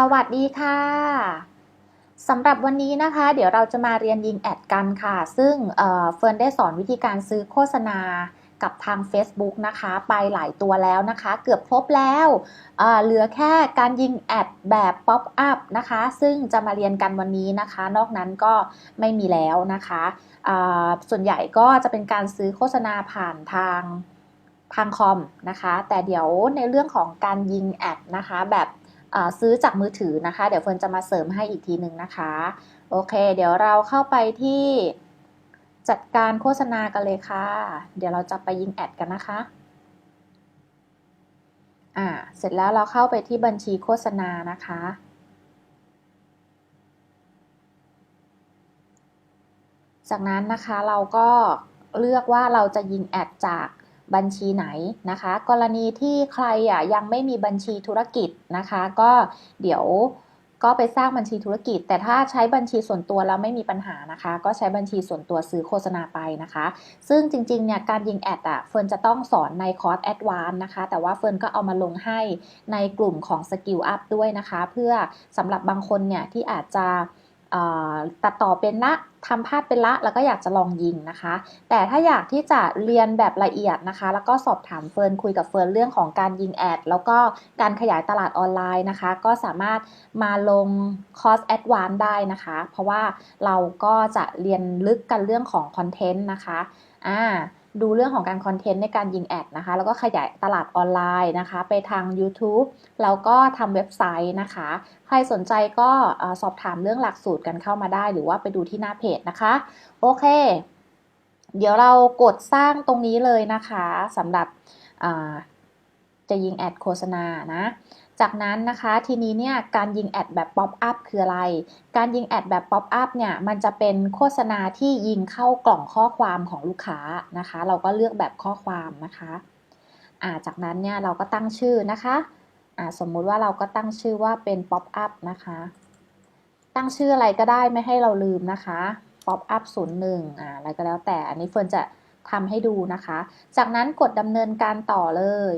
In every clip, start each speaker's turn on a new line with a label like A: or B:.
A: สวัสดีค่ะสำหรับวันนี้นะคะ เดี๋ยวเราจะมาเรียนยิงแอดกันค่ะ ซึ่งเฟิร์นได้สอนวิธีการซื้อโฆษณากับทาง Facebook นะคะ ไปหลายตัวแล้วนะคะ เกือบครบแล้วเเหลือแค่การยิงแอดแบบป๊อปอัพนะคะ ซึ่งจะมาเรียนกันวันนี้นะคะ นอกนั้นก็ไม่มีแล้วนะคะส่วนใหญ่ก็จะเป็นการซื้อโฆษณาผ่านทางทางคอมนะคะ แต่เดี๋ยวในเรื่องของการยิงแอดนะคะ แบบ ซื้อจากมือถือนะคะ เดี๋ยวเฟิร์นจะมาเสริมให้อีกทีหนึ่งนะคะ โอเค เดี๋ยวเราเข้าไปที่จัดการโฆษณากันเลยค่ะ เดี๋ยวเราจะไปยิงแอดกันนะคะ อ่า เสร็จแล้วเราเข้าไปที่บัญชีโฆษณานะคะ จากนั้นนะคะเราก็เลือกว่าเราจะยิงแอดจาก บัญชีไหนนะคะ กรณีที่ใครอะยังไม่มีบัญชีธุรกิจนะคะ ก็เดี๋ยวก็ไปสร้างบัญชีธุรกิจ แต่ถ้าใช้บัญชีส่วนตัวแล้วไม่มีปัญหานะคะ ก็ใช้บัญชีส่วนตัวซื้อโฆษณาไปนะคะ ซึ่งจริงๆเนี่ยการยิงแอดอะเฟิร์นจะต้องสอนในคอร์สแอดวานนะคะ แต่ว่าเฟิร์นก็เอามาลงให้ในกลุ่มของสกิลอัพด้วยนะคะ เพื่อสำหรับบางคนเนี่ยที่อาจจะ ตัดต่อเป็นละทำพลาดเป็นละ แล้วก็อยากจะลองยิงนะคะ แต่ถ้าอยากที่จะเรียนแบบละเอียดนะคะ แล้วก็สอบถามเฟิร์นคุยกับเฟิร์นเรื่องของการยิงแอด แล้วก็การขยายตลาดออนไลน์นะคะ ก็สามารถมาลงคอร์สแอดวานได้นะคะ เพราะว่าเราก็จะเรียนลึกกันเรื่องของคอนเทนต์นะคะ อ่า ดูเรื่องของการคอนเทนต์ในการยิงแอดนะคะ แล้วก็ขยายตลาดออนไลน์นะคะ ไปทาง YouTube แล้วก็ทำเว็บไซต์นะคะ ใครสนใจก็สอบถามเรื่องหลักสูตรกันเข้ามาได้ หรือว่าไปดูที่หน้าเพจนะคะ โอเค เดี๋ยวเรากดสร้างตรงนี้เลยนะคะสำหรับ จะยิงแอดโฆษณานะ จากนั้นนะคะทีนี้เนี่ยการยิงแอดแบบป๊อปอัพคืออะไร การยิงแอดแบบป๊อปอัพเนี่ยมันจะเป็นโฆษณาที่ยิงเข้ากล่องข้อความของลูกค้านะคะ เราก็เลือกแบบข้อความนะคะอ่าจากนั้นเนี่ยเราก็ตั้งชื่อนะคะอ่าสมมุติว่าเราก็ตั้งชื่อว่าเป็นป๊อปอัพนะคะ ตั้งชื่ออะไรก็ได้ไม่ให้เราลืมนะคะ pop up 01อ่าอะไรก็แล้วแต่อันนี้เฟิร์นจะทำให้ดูนะคะ จากนั้นกดดำเนินการต่อเลย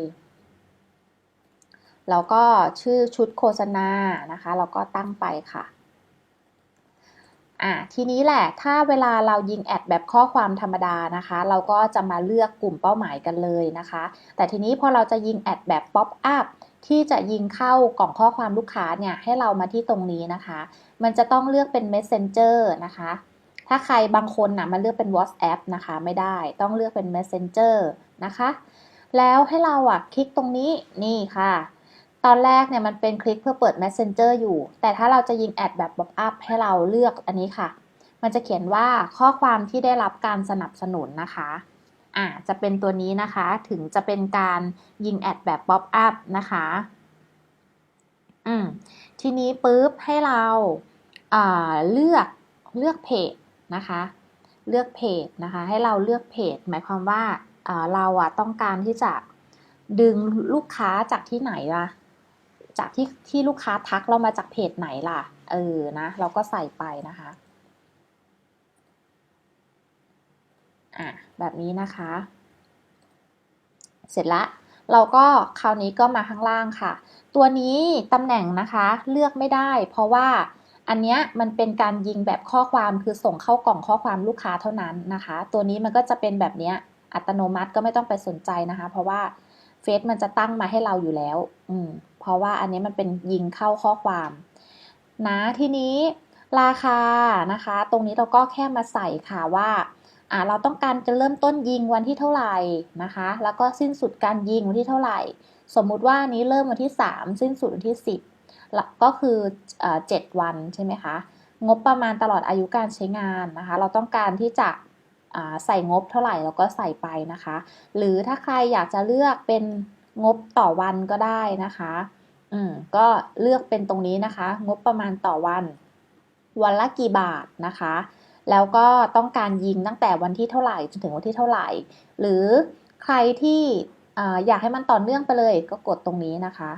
A: แล้วก็ชื่อชุดโฆษณานะคะเราก็ตั้งไปค่ะอ่าทีนี้แหละถ้าเวลาเรายิงแอดแบบข้อความธรรมดานะคะ เราก็จะมาเลือกกลุ่มเป้าหมายกันเลยนะคะ แต่ทีนี้พอเราจะยิงแอดแบบ pop up ที่จะยิงเข้ากล่องข้อความลูกค้าเนี่ยให้เรามาที่ตรงนี้นะคะ มันจะต้องเลือกเป็น messenger นะคะ ถ้าใครบางคนนะมันเลือกเป็น WhatsApp นะคะไม่ได้ต้องเลือกเป็น Messenger นะคะ แล้วให้เราอะคลิกตรงนี้นี่ค่ะ ตอนแรกเนี่ยมันเป็นคลิกเพื่อเปิด Messenger อยู่ แต่ถ้าเราจะยิงแอดแบบ pop up ให้เราเลือกอันนี้ค่ะ มันจะเขียนว่าข้อความที่ได้รับการสนับสนุนนะคะอ่าจะเป็นตัวนี้นะคะ ถึงจะเป็นการยิงแอดแบบ pop up นะคะ อืม ทีนี้ปุ๊บให้เราอ่าเลือกเลือกเพจนะคะ เลือกเพจนะคะ ให้เราเลือกเพจ หมายความว่าเราอะต้องการที่จะดึงลูกค้าจากที่ไหนล่ะ จากที่ที่ลูกค้าทักเรามาจากเพจไหนล่ะ เออนะ เราก็ใส่ไปนะคะอะแบบนี้นะคะ เสร็จละเราก็คราวนี้ก็มาข้างล่างค่ะ ตัวนี้ตำแหน่งนะคะเลือกไม่ได้ เพราะว่าอันนี้มันเป็นการยิงแบบข้อความคือส่งเข้ากล่องข้อความลูกค้าเท่านั้นนะคะ ตัวนี้มันก็จะเป็นแบบนี้อัตโนมัติก็ไม่ต้องไปสนใจนะคะ เพราะว่าเฟซมันจะตั้งมาให้เราอยู่แล้ว อืมเพราะว่าอันนี้มันเป็นยิงเข้าข้อความนะทีนี้ราคานะคะ ตรงนี้เราก็แค่มาใส่ค่ะว่าอ่าเราต้องการจะเริ่มต้นยิงวันที่เท่าไหร่นะคะ แล้วก็สิ้นสุดการยิงวันที่เท่าไหร่ สมมุติว่านี้เริ่มวันที่ 3 สิ้นสุดวันที่ 10 ก็คือเจ็ดวันใช่ไหมคะ งบประมาณตลอดอายุการใช้งานนะคะ เราต้องการที่จะใส่งบเท่าไหร่เราก็ใส่ไปนะคะ หรือถ้าใครอยากจะเลือกเป็น งบต่อวันก็ได้นะคะ อืมก็เลือกเป็นตรงนี้นะคะ งบประมาณต่อวัน วันละกี่บาทนะคะ แล้วก็ต้องการยิงตั้งแต่วันที่เท่าไหร่จนถึงวันที่เท่าไหร่ หรือใครที่อยากให้มันต่อเนื่องไปเลยก็กดตรงนี้นะคะ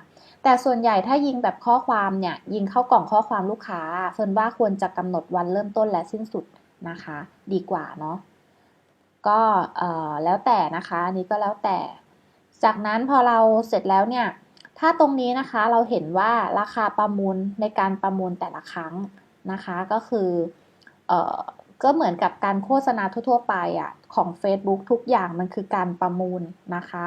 A: แต่ส่วนใหญ่ถ้ายิงแบบข้อความเนี่ยยิงเข้ากล่องข้อความลูกค้าเฟิร์นว่าควรจะกำหนดวันเริ่มต้นและสิ้นสุดนะคะ ดีกว่าเนาะก็แล้วแต่นะคะนี้ก็แล้วแต่ จากนั้นพอเราเสร็จแล้วเนี่ย ถ้าตรงนี้นะคะเราเห็นว่าราคาประมูลในการประมูลแต่ละครั้งนะคะก็คือเออก็เหมือนกับการโฆษณาทั่ว ๆ ไปอะของ Facebook ทุกอย่างมันคือการประมูลนะคะ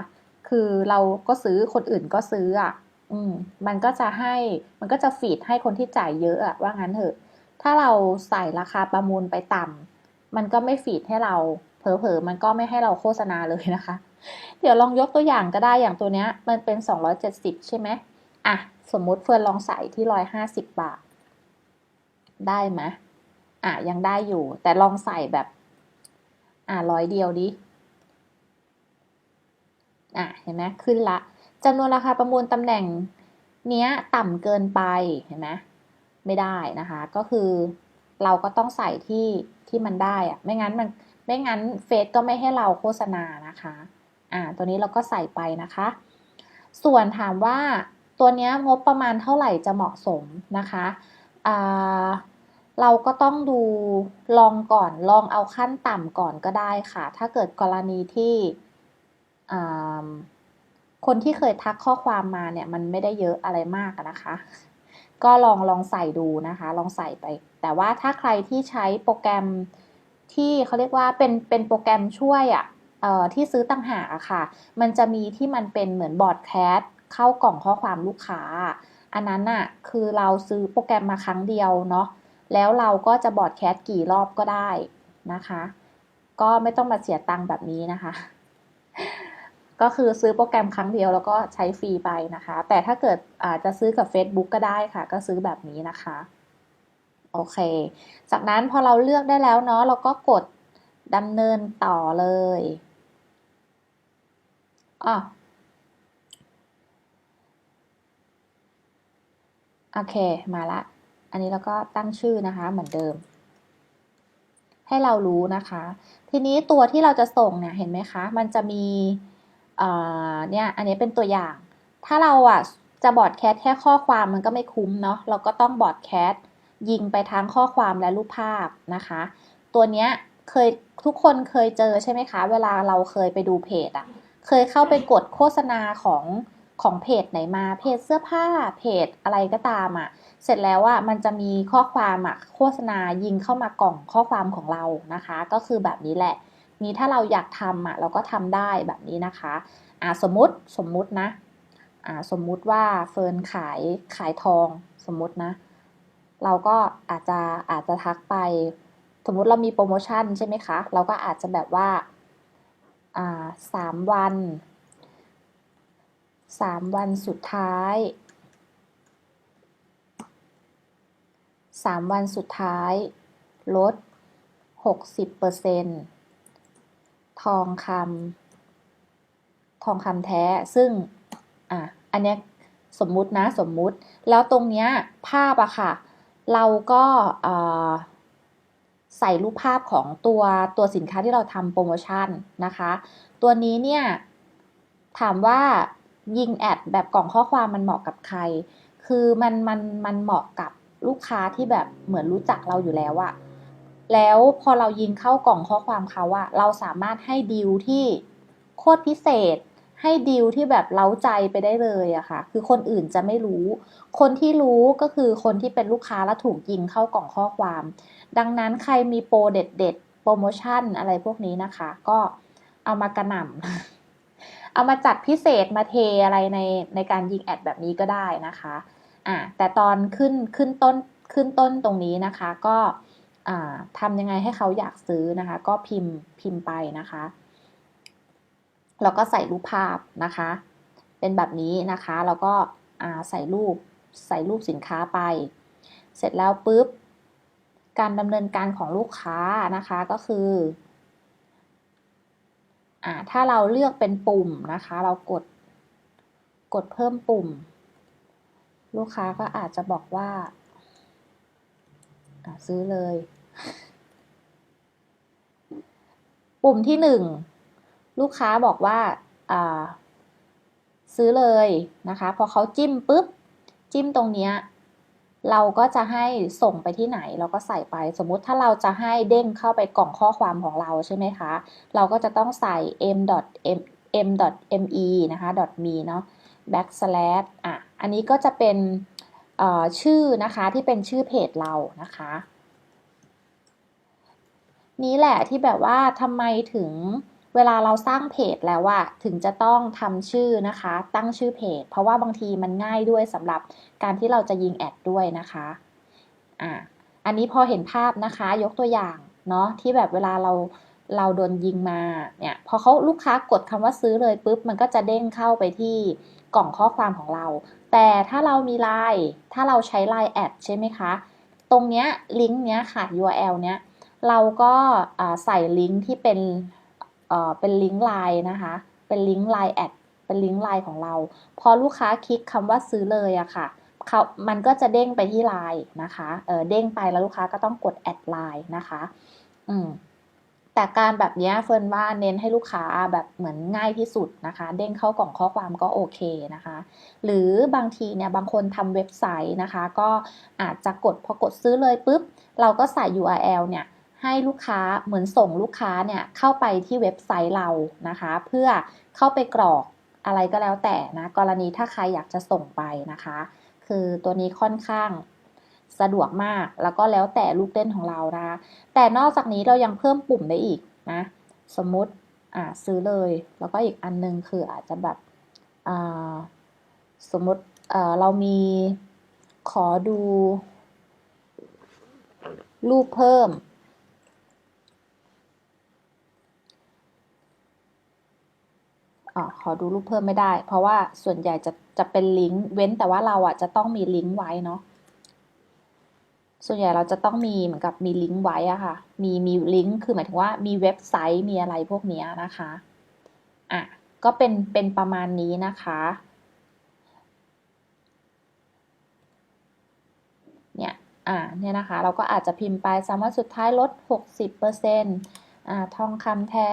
A: คือเราก็ซื้อคนอื่นก็ซื้ออะอืมมันก็จะให้มันก็จะฟีดให้คนที่จ่ายเยอะอะว่างั้นเถอะ ถ้าเราใส่ราคาประมูลไปต่ำมันก็ไม่ฟีดให้เราเผลอๆมันก็ไม่ให้เราโฆษณาเลยนะคะ เดี๋ยวลองยกตัวอย่างก็ได้อย่างตัวเนี้ยมันเป็น 270 ใช่ไหมอะ สมมุติเฟิร์นลองใส่ที่ 150 บาท ได้ไหมอะ ยังได้อยู่ แต่ลองใส่แบบ อะร้อยเดียวดิ อะ เห็นไหมขึ้นละจำนวนราคาประมูลตำแหน่งเนี้ยต่ำเกินไป เห็นไหมไม่ได้นะคะ ก็คือเราก็ต้องใส่ที่ที่มันได้อะไม่งั้นมันไม่งั้นเฟซก็ไม่ให้เราโฆษณานะคะ อ่า ตัวนี้เราก็ใส่ไปนะคะ ส่วนถามว่าตัวนี้งบประมาณเท่าไหร่จะเหมาะสมนะคะอ่าเราก็ต้องดูลองก่อนลองเอาขั้นต่ำก่อนก็ได้ค่ะ ถ้าเกิดกรณีที่คนที่เคยทักข้อความมาเนี่ยมันไม่ได้เยอะอะไรมากนะคะ ก็ลองลองใส่ดูนะคะ ลองใส่ไป แต่ว่าถ้าใครที่ใช้โปรแกรมที่เขาเรียกว่าเป็นเป็นโปรแกรมช่วยอะ่ะ เอ่อที่ซื้อต่างหากอะค่ะ มันจะมีที่มันเป็นเหมือนบอร์ดแคสเข้ากล่องข้อความลูกค้า อันนั้นอะคือเราซื้อโปรแกรมมาครั้งเดียวเนาะแล้วเราก็จะบอร์ดแคสกี่รอบก็ได้นะคะ ก็ไม่ต้องมาเสียตังค์แบบนี้นะคะ ก็คือซื้อโปรแกรมครั้งเดียวแล้วก็ใช้ฟรีไปนะคะ แต่ถ้าเกิดอาจจะซื้อกับ Facebook ก็ได้ค่ะ ก็ซื้อแบบนี้นะคะโอเค จากนั้นพอเราเลือกได้แล้วเนาะเราก็กดดำเนินต่อเลย อะโอเค มาละ อันนี้เราก็ตั้งชื่อนะคะเหมือนเดิม ให้เรารู้นะคะ ทีนี้ตัวที่เราจะส่งเนี่ยเห็นไหมคะ มันจะมีเนี่ย อันนี้เป็นตัวอย่าง ถ้าเราอะจะบอดแคสแค่ข้อความมันก็ไม่คุ้มเนาะ เราก็ต้องบอดแคสยิงไปทั้งข้อความและรูปภาพนะคะ ตัวเนี้ยเคยทุกคนเคยเจอใช่ไหมคะ เวลาเราเคยไปดูเพจอะ เคยเข้าไปกดโฆษณาของของเพจไหนมาเพจเสื้อผ้าเพจอะไรก็ตามอะเสร็จแล้วอะมันจะมีข้อความอะโฆษณายิงเข้ามากล่องข้อความของเรานะคะ ก็คือแบบนี้แหละมีถ้าเราอยากทำอะเราก็ทำได้แบบนี้นะคะอ่าสมมติสมมุตินะอ่าสมมุติว่าเฟิร์นขายขายทองสมมุตินะ เราก็อาจจะอาจจะทักไป สมมุติเรามีโปรโมชั่นใช่ไหมคะ เราก็อาจจะแบบว่า สามวันสามวันสุดท้ายสามวันสุดท้าย ลดหกสิบเปอร์เซ็นทองคำทองคำแท้ซึ่ง อะ อันเนี้ยสมมุตินะสมมุติ แล้วตรงเนี้ยภาพอะค่ะ เราก็อ่า ใส่รูปภาพของตัวตัวสินค้าที่เราทำโปรโมชั่นนะคะ ตัวนี้เนี่ยถามว่ายิงแอดแบบกล่องข้อความมันเหมาะกับใคร คือมันมันมันเหมาะกับลูกค้าที่แบบเหมือนรู้จักเราอยู่แล้วอะแล้วพอเรายิงเข้ากล่องข้อความเขาอะเราสามารถให้ดีลที่โคตรพิเศษ ให้ดีลที่แบบเล้าใจไปได้เลยอะค่ะ คือคนอื่นจะไม่รู้ คนที่รู้ก็คือคนที่เป็นลูกค้าแล้วถูกยิงเข้ากล่องข้อความ ดังนั้นใครมีโปรเด็ดๆโปรโมชั่นอะไรพวกนี้นะคะ ก็เอามากระหน่ำ เอามาจัดพิเศษมาเทอะไรในในการยิงแอดแบบนี้ก็ได้นะคะอ่าแต่ตอนขึ้นขึ้นต้นขึ้นต้นตรงนี้นะคะ ก็ทำยังไงให้เขาอยากซื้อนะคะ ก็พิมพ์พิมพ์ไปนะคะ แล้วก็ใส่รูปภาพนะคะ เป็นแบบนี้นะคะ แล้วก็ใส่รูปใส่รูปสินค้าไป เสร็จแล้วปุ๊บ การดำเนินการของลูกค้านะคะก็คืออถ้าเราเลือกเป็นปุ่มนะคะ เรากดกดเพิ่มปุ่ม ลูกค้าก็อาจจะบอกว่า ซื้อเลย ปุ่มที่หนึ่ง ลูกค้าบอกว่าซื้อเลยนะคะ พอเขาจิ้มปุ๊บ จิ้มตรงนี้เราก็จะให้ส่งไปที่ไหนเราก็ใส่ไป สมมุติถ้าเราจะให้เด้งเข้าไปกล่องข้อความของเราใช่ไหมคะ เราก็จะต้องใส่ m m m e นะคะ .me เนาะ backslash อะ อันนี้ก็จะเป็นชื่อนะคะที่เป็นชื่อเพจเรานะคะ นี้แหละที่แบบว่าทำไมถึง เวลาเราสร้างเพจแล้วว่าถึงจะต้องทำชื่อนะคะ ตั้งชื่อเพจ เพราะว่าบางทีมันง่ายด้วยสำหรับการที่เราจะยิงแอดด้วยนะคะอะอันนี้พอเห็นภาพนะคะยกตัวอย่างเนาะที่แบบเวลาเราเราโดนยิงมาเนี่ยพอเขาลูกค้ากดคำว่าซื้อเลยปุ๊บมันก็จะเด้งเข้าไปที่กล่องข้อความของเรา แต่ถ้าเรามีไลน์ถ้าเราใช้ไลน์แอดใช่ไหมคะ ตรงเนี้ยลิงก์เนี้ยค่ะ URL เนี้ยเราก็ใส่ลิงก์ที่เป็น เป็นลิงก์ไลน์นะคะ เป็นลิงก์ไลน์แอด เป็นลิงก์ไลน์ของเรา พอลูกค้าคลิกคำว่าซื้อเลยอะค่ะเขามันก็จะเด้งไปที่ไลน์นะคะ เออเด้งไปแล้วลูกค้าก็ต้องกดแอดไลน์นะคะ อืม แต่การแบบเนี้ยเฟิร์นว่าเน้นให้ลูกค้าแบบเหมือนง่ายที่สุดนะคะ เด้งเข้ากล่องข้อความก็โอเคนะคะ หรือบางทีเนี่ยบางคนทำเว็บไซต์นะคะ ก็อาจจะกดพอกดซื้อเลยปุ๊บ เราก็ใส่ URL เนี่ย ให้ลูกค้าเหมือนส่งลูกค้าเนี่ยเข้าไปที่เว็บไซต์เรานะคะ เพื่อเข้าไปกรอกอะไรก็แล้วแต่นะกรณีถ้าใครอยากจะส่งไปนะคะ คือตัวนี้ค่อนข้างสะดวกมากแล้วก็แล้วแต่ลูกเล่นของเรานะคะแต่นอกจากนี้เรายังเพิ่มปุ่มได้อีกนะ สมมติอ่าซื้อเลย แล้วก็อีกอันนึงคืออาจจะแบบอ่าสมมติเอ่อเรามีขอดูรูปเพิ่ม อขอดูรูปเพิ่มไม่ได้ เพราะว่าส่วนใหญ่จะจะเป็นลิงก์เว้นแต่ว่าเราอะจะต้องมีลิงก์ไว้เนาะส่วนใหญ่เราจะต้องมีเหมือนกับมีลิงก์ไว้อะค่ะ มีมีลิงก์คือหมายถึงว่ามีเว็บไซต์มีอะไรพวกนี้นะคะอะก็เป็นเป็นประมาณนี้นะคะเนี่ยอ่าเนี่ยนะคะ เราก็อาจจะพิมพ์ไปสามารถสุดท้ายลด 60%อ่าทองคำแท้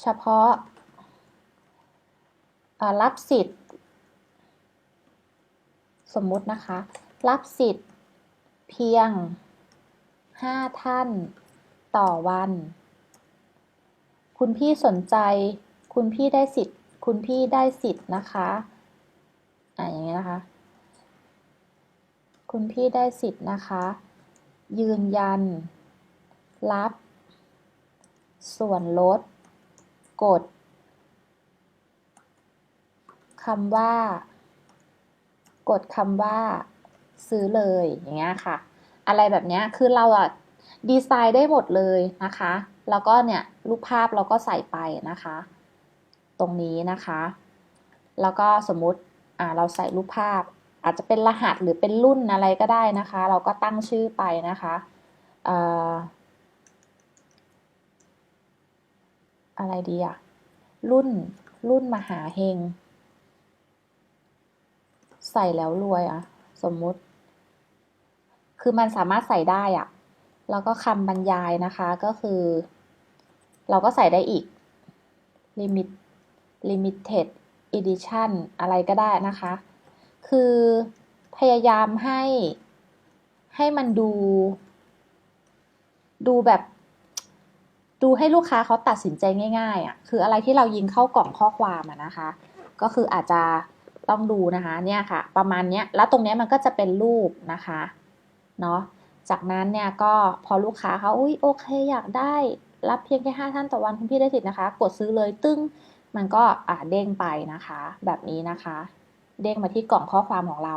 A: เฉพาะรับสิทธิ์ สมมุตินะคะ รับสิทธิ์เพียง 5 ท่านต่อวัน คุณพี่สนใจ คุณพี่ได้สิทธิ์ คุณพี่ได้สิทธิ์นะคะอ่าอย่างเงี้นะคะ คุณพี่ได้สิทธิ์นะคะ ยืนยัน รับ ส่วนลด กดคำว่า กดคำว่า ซื้อเลยอย่างเงี้ยค่ะ อะไรแบบเนี้ยคือเราอะดีไซน์ได้หมดเลยนะคะ แล้วก็เนี่ยรูปภาพเราก็ใส่ไปนะคะ ตรงนี้นะคะ แล้วก็สมมุติอ่าเราใส่รูปภาพ อาจจะเป็นรหัสหรือเป็นรุ่นอะไรก็ได้นะคะ เราก็ตั้งชื่อไปนะคะอ่อ อะไรดีอะรุ่นรุ่นมหาเฮง ใส่แล้วรวยอะสมมุติ คือมันสามารถใส่ได้อะแล้วก็คำบรรยายนะคะก็คือ เราก็ใส่ได้อีก limit limited edition อะไรก็ได้นะคะ คือพยายามให้ให้มันดู ดูแบบ ดูให้ลูกค้าเขาตัดสินใจง่ายๆอะคืออะไรที่เรายิงเข้ากล่องข้อความอะนะคะ ก็คืออาจจะต้องดูนะคะเนี่ยค่ะ ประมาณเนี้ยแล้วตรงเนี้ยมันก็จะเป็นรูปนะคะเนาะจากนั้นเนี่ยก็พอลูกค้าเขาอุ้ยโอเคอยากได้รับเพียงแค่ห้าท่านต่อวันคุณพี่ได้สิทธิ์นะคะ กดซื้อเลยตึ้งมันก็อ่าเด้งไปนะคะ แบบนี้นะคะ เด้งมาที่กล่องข้อความของเรา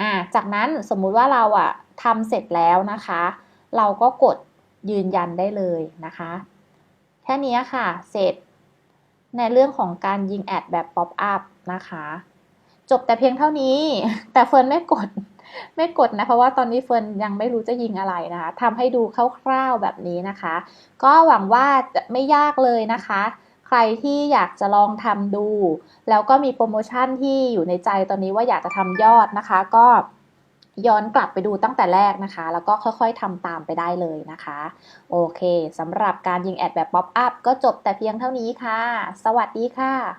A: อ่าจากนั้นสมมุติว่าเราอะทำเสร็จแล้วนะคะ เราก็กด ยืนยันได้เลยนะคะ แค่นี้ค่ะ เสร็จ ในเรื่องของการยิงแอดแบบป๊อปอัพนะคะ จบแต่เพียงเท่านี้ แต่เฟิร์นไม่กดไม่กดนะ เพราะว่าตอนนี้เฟิร์นยังไม่รู้จะยิงอะไรนะคะทำให้ดูคร่าวๆแบบนี้นะคะ ก็หวังว่าจะไม่ยากเลยนะคะ ใครที่อยากจะลองทำดู แล้วก็มีโปรโมชั่นที่อยู่ในใจตอนนี้ว่าอยากจะทำยอดนะคะ ก็ ย้อนกลับไปดูตั้งแต่แรกนะคะ แล้วก็ค่อยๆทำตามไปได้เลยนะคะ โอเคสำหรับการยิงแอดแบบป๊อปอัพก็จบแต่เพียงเท่านี้ค่ะ สวัสดีค่ะ